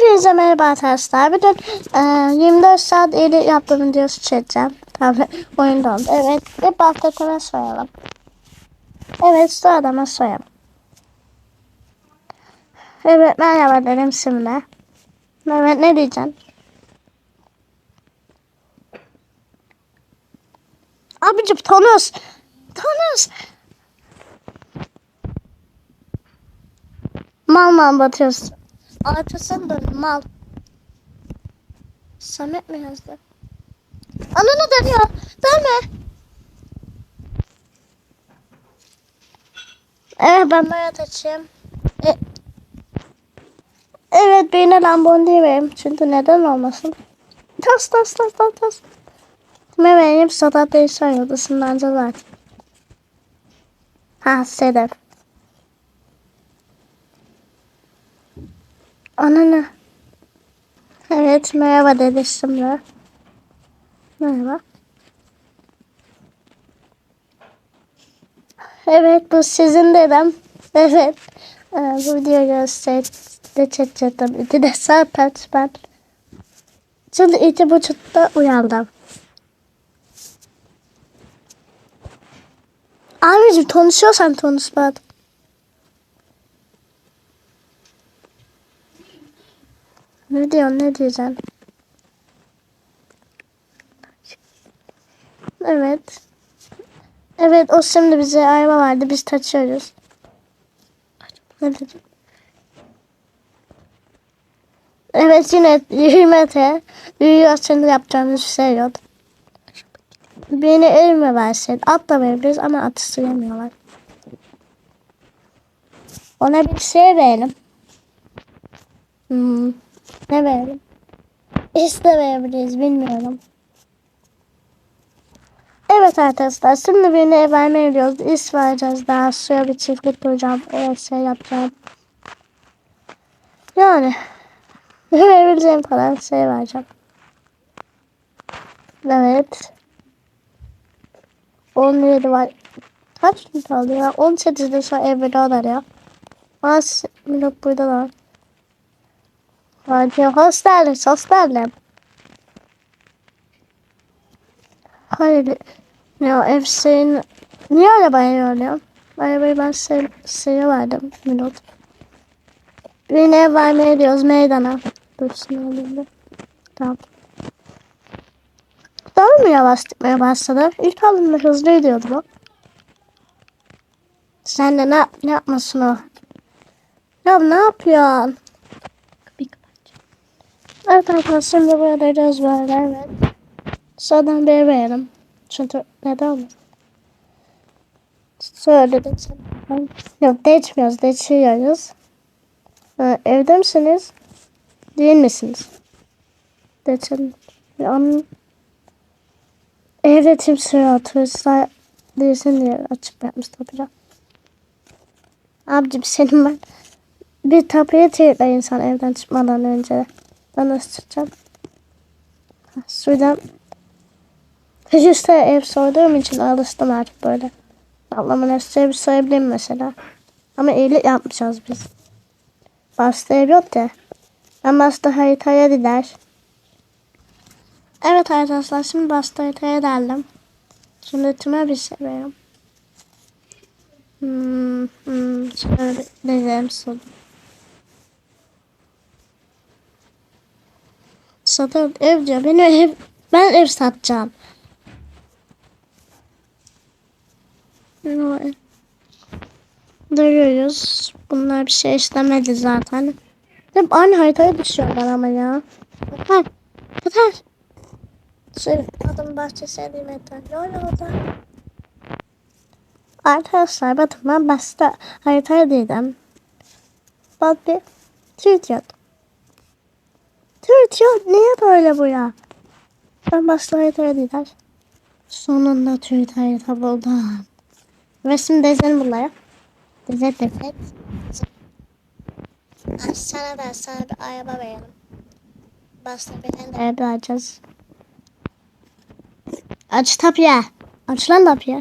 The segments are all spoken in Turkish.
Hepinize merhaba arkadaşlar. Bugün e, 24 saat iyilik yaptığım videosu çekeceğim. Tabi oyunda oldu. Evet. Bir bahsetime soyalım. Evet su adama soyalım. Evet merhaba dedim şimdi. Evet ne diyeceksin? Abicim Tonos. Tonos. Mal mal batıyorsun. Arkasını dön mal. Samet mi yazdı? Ananı dönüyor. Dönme. Evet ben bayat açayım. E, evet birine Lamborghini vereyim. Çünkü neden olmasın? Tas tas tas tas tas. Vereyim? Sadat Değişen Yıldız'ın bence zaten. Ha Sedef. Ananı. Evet merhaba dedi şimdi. Merhaba. Evet bu sizin dedem. Evet. Ee, bu videoyu gösterdi çekeceğim ki de zaten ben. Şimdi iki buçukta uyandım. Abicim konuşuyorsan konuş bana. Ne diyorsun ne diyeceksin? Evet. Evet o şimdi bize araba vardı biz taşıyoruz. Ne dedim? Evet yine 20 metre. Yürüyor şimdi yapacağımız şey yok. Beni elime versin. At da verebiliriz ama atı süremiyorlar. Ona bir şey verelim. Hmm. Ne verelim? İşte verebiliriz bilmiyorum. Evet arkadaşlar şimdi birine ev vermeye gidiyoruz. İş vereceğiz daha suya bir çiftlik kuracağım. Evet şey yapacağım. Yani verebileceğim kadar şey vereceğim. Evet. 17 var. Kaç gün kaldı ya? 18'de sonra ev veriyorlar ya. Az millet burada da var. Hadi hostel, hostel. Hayır. Ya ev senin... Niye arabayı öyle? Arabayı ben sev, seviyorum Milot. Birine ev vermeye diyoruz meydana. Dursun alayım. Tamam. Daha mı yavaş gitmeye başladı? İlk aldığımda hızlı gidiyordu bu. Sen de ne, ne yapmasın o? Ya ne yapıyorsun? Evet arkadaşlar şimdi burada göz böyle evet. Sıradan bir verelim. Çünkü neden mi? Söyledim sana. Yok değişmiyoruz, değişiyoruz. Ha, evde misiniz? Değil misiniz? Değişelim. An Evde kimse yok. Turistler değilsin diye açık yapmış tabii. Abicim senin ben bir tapıya teyitler insan evden çıkmadan önce. Ben nasıl çıkacağım? Sudan işte ev sorduğum için alıştım artık böyle. Ablamın eski evi sayabilirim mesela. Ama iyilik yapmayacağız biz. Basta ev yok ya. Ben basta haritaya gider. Evet arkadaşlar şimdi basta haritaya geldim. Şimdi tüme bir şey veriyorum. Hmm, hmm, şöyle dedim sonra. Satın ev diyor. Benim ev, ben ev satacağım. Duruyoruz. Bunlar bir şey işlemedi zaten. Hep aynı haritaya düşüyorlar ama ya. Yeter. Yeter. Şöyle adım bahçesi edeyim yeter. Ne oluyor orada? Arkadaşlar bakın ben başta haritaya değdim. Bak bir tweet yok. Yok. Niye böyle bu ya? Ben haritaya değdim. Sonunda harita buldum. Ve şimdi dezelim bunları. Dezet dezet. Ay, sana da sana bir araba verelim. Başta bir de araba alacağız. Aç tapya. Aç lan tapya.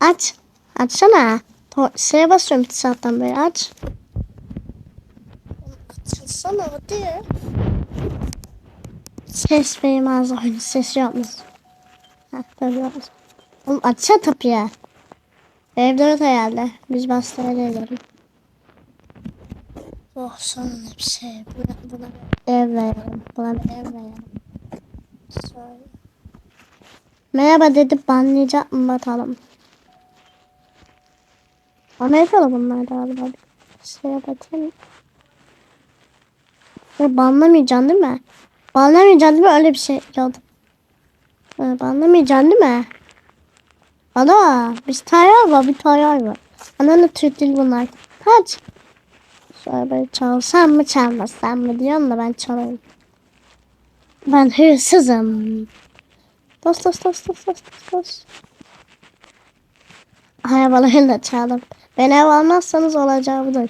Aç. Açsana. To şeye basıyorum saatten beri aç. Açılsın. açsana hadi. Ses benim ağzı oyunu. Ses yapmaz. Heh tabii yapmaz. Oğlum açsana kapıyı. Evde herhalde. Biz bastırma edelim. Oh sonunda bir şey. Buna, buna ev verelim. Buna bir ev verelim. Söyle. Merhaba dedi banlayacak mı bakalım. Amerikalı bunlar galiba. Bir şeye bakayım. Ya banlamayacaksın değil mi? Banlamayacaksın değil mi? Öyle bir şey yok. Ha, banlamayacaksın değil mi? Ana bir tayyar var bir tayyar var. Ananı Türk değil bunlar. Kaç. Şöyle böyle çalsam mı çalmasam mı diyorsun da ben çalayım. Ben hırsızım. Dost dost dost dost dost dost. Arabalarını da çaldım. Beni ev almazsanız olacağı budur.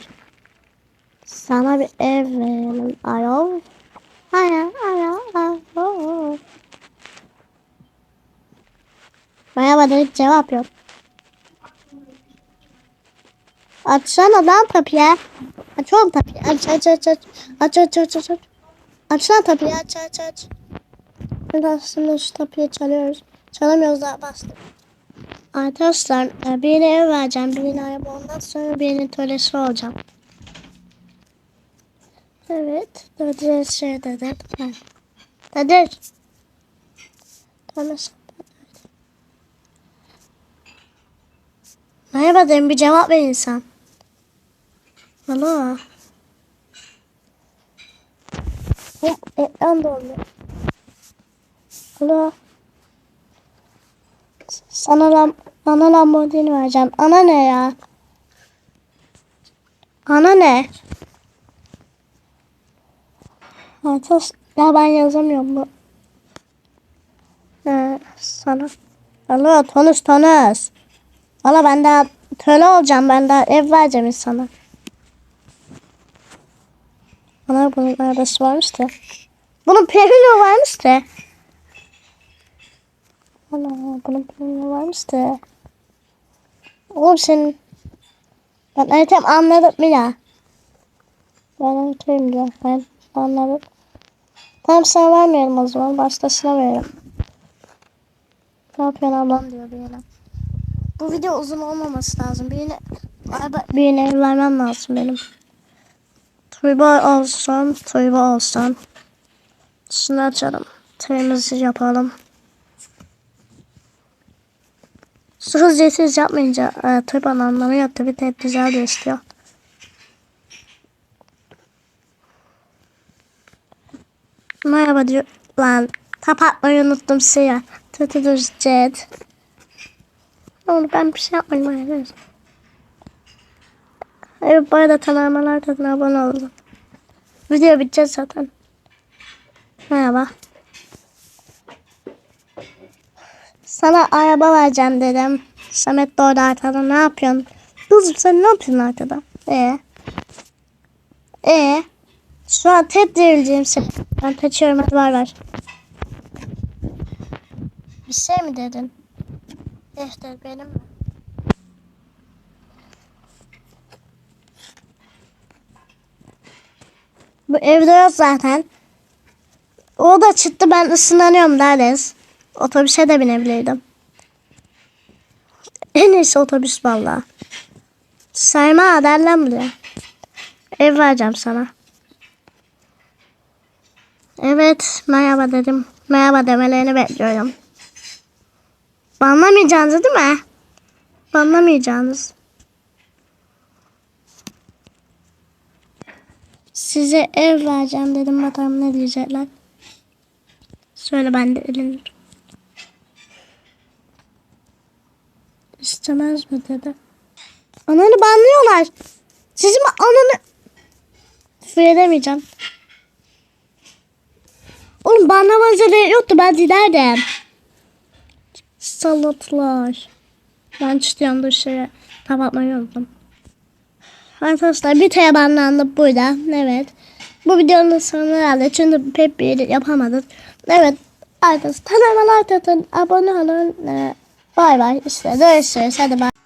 Sana bir ev verelim. Ayol. Ayol, ayol, ayol. Merhaba dedi cevap yok. Açsana lan kapıyı. Aç oğlum kapıyı. Aç aç aç aç. Aç aç aç aç. aç. Aç aç aç aç. Biraz şimdi şu kapıyı çalıyoruz. Çalamıyoruz daha bastık. Arkadaşlar e, birine ev vereceğim. Birine araba ondan sonra birinin tölesi olacağım. Evet. Dördüncü şey dedim. Dedir. Tölesi. Merhaba dedim bir cevap ver insan. Alo. Hop, ekran doldu. Alo. Sana lam bana Lamborghini vereceğim. Ana ne ya? Ana ne? Arkadaş ya ben yazamıyorum bu. Ee, sana. Alo Tonus Tonus. Valla ben daha töle olacağım. Ben daha ev vereceğim insana. Ana bunun arabası varmış da. Bunun perilo varmış da. Ana bunun perilo varmış da. Oğlum senin... Ben Ertem anladım ya? Ben anlatayım diyor. Ben anladım. Tamam sana vermeyelim o zaman. Başkasına verelim. Ne yapıyorsun ablam diyor bir yana. Bu video uzun olmaması lazım. Birine, birine vermem lazım benim. Tuğba olsun, Tuğba olsun. Şunu açalım. Temizlik yapalım. Su hızlısız yapmayınca e, Tuğba'nın anlamı yok. Tabi de güzel de istiyor. Merhaba diyor. Lan kapatmayı unuttum size. Tutudur Cet. Onu ben bir şey yapmadım arkadaşlar. Evet bu arada tanımalar tadına abone olun. Video bitecek zaten. Merhaba. Sana araba vereceğim dedim. Samet de orada arkada ne yapıyorsun? Kızım sen ne yapıyorsun arkada? Ee? Ee? Şu an tek dirileceğim seni. Ben kaçıyorum hadi var var. Bir şey mi dedin? İşte benim? Bu evde yok zaten. O da çıktı ben ısınanıyorum deriz. Otobüse de binebilirdim. En iyisi otobüs valla. Sayma derler buraya. Ev vereceğim sana. Evet merhaba dedim. Merhaba demelerini bekliyorum. Banlamayacaksınız değil mi? Banlamayacaksınız. Size ev vereceğim dedim bakalım ne diyecekler. Söyle ben de elini. İstemez mi dedi. Ananı banlıyorlar. Sizin ananı... Küfür edemeyeceğim. Oğlum banlamanıza gerek yoktu ben dilerdim. Salatlar. Ben çıtıyorum dur şeye kapatmayı unuttum. Arkadaşlar bir tane banlandık burada. Evet. Bu videonun sonuna herhalde çünkü pek bir yapamadık. Evet. Arkadaşlar kanalıma like atın. Abone olun. Ee, Bay bay. İşte görüşürüz. Hadi bay.